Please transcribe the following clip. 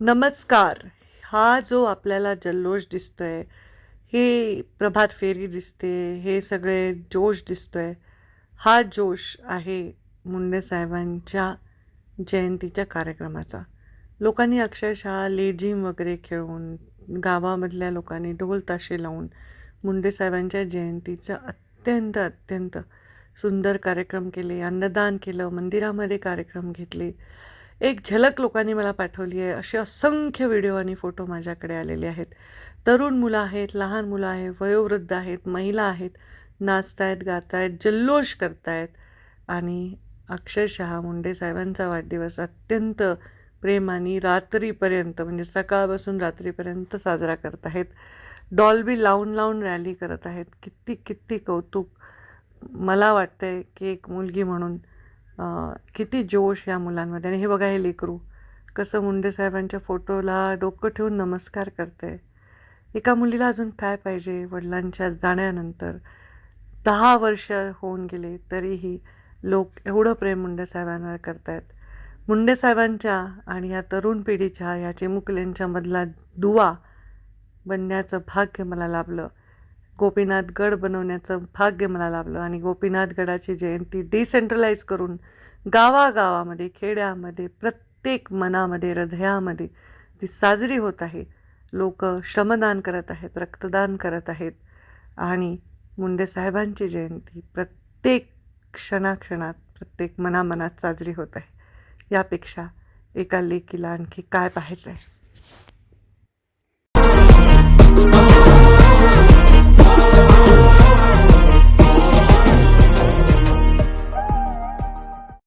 नमस्कार. हा जो आपल्याला जल्लोष दिसतो आहे हे प्रभात फेरी दिसते हे सगळे जोश दिसतो आहे हा जोश आहे मुंडे साहेबांच्या जयंतीच्या कार्यक्रमाचा. लोकांनी अक्षरशः लेझिम वगैरे खेळून गावामधल्या लोकांनी ढोल ताशे लावून मुंडे साहेबांच्या जयंतीचं अत्यंत अत्यंत सुंदर कार्यक्रम केले अन्नदान केलं मंदिरामध्ये कार्यक्रम घेतले. एक झलक लोकांनी मला पाठवली आहे. असे असंख्य व्हिडिओ आणि फोटो माझ्याकडे आलेले आहेत. तरुण मुलं आहेत लहान मुलं आहेत वयोवृद्ध आहेत महिला आहेत नाचतायत गातायत जल्लोष करतायत आणि अक्षरशः मुंडे साहेबांचा वाढदिवस अत्यंत प्रेमाने रात्रीपर्यंत म्हणजे सकाळपासून रात्रीपर्यंत साजरा करत आहेत. डॉल्बी लावून लावून रॅली करत आहेत. किती किती कौतुक मला वाटतंय की एक मुलगी म्हणून किती जोश या मुलांमध्ये. आणि हे बघा हे लेकरू कसं मुंडे साहेबांच्या फोटोला डोकं ठेवून नमस्कार करते एका मुलीला अजून काय पाहिजे वडिलांच्या जाण्यानंतर? दहा वर्ष होऊन गेले तरीही लोक एवढं प्रेम मुंडे साहेबांवर करतायत. मुंडे साहेबांच्या आणि या तरुण पिढीच्या या चिमुकल्यांच्या दुवा बनण्याचं भाग्य मला लाभलं. गोपीनाथ गड बनवण्याचं भाग्य मला लाभलं आणि गोपीनाथ गडाची जयंती डिसेंट्रलाइज करून गावागावामध्ये खेड्यामध्ये प्रत्येक मनामध्ये हृदयामध्ये ती साजरी होत आहे. लोक श्रमदान करत आहेत रक्तदान करत आहेत आणि मुंडे साहेबांची जयंती प्रत्येक क्षणाक्षणात प्रत्येक मनामनात साजरी होत आहे. यापेक्षा एका लेकीला आणखी काय पाहायचं आहे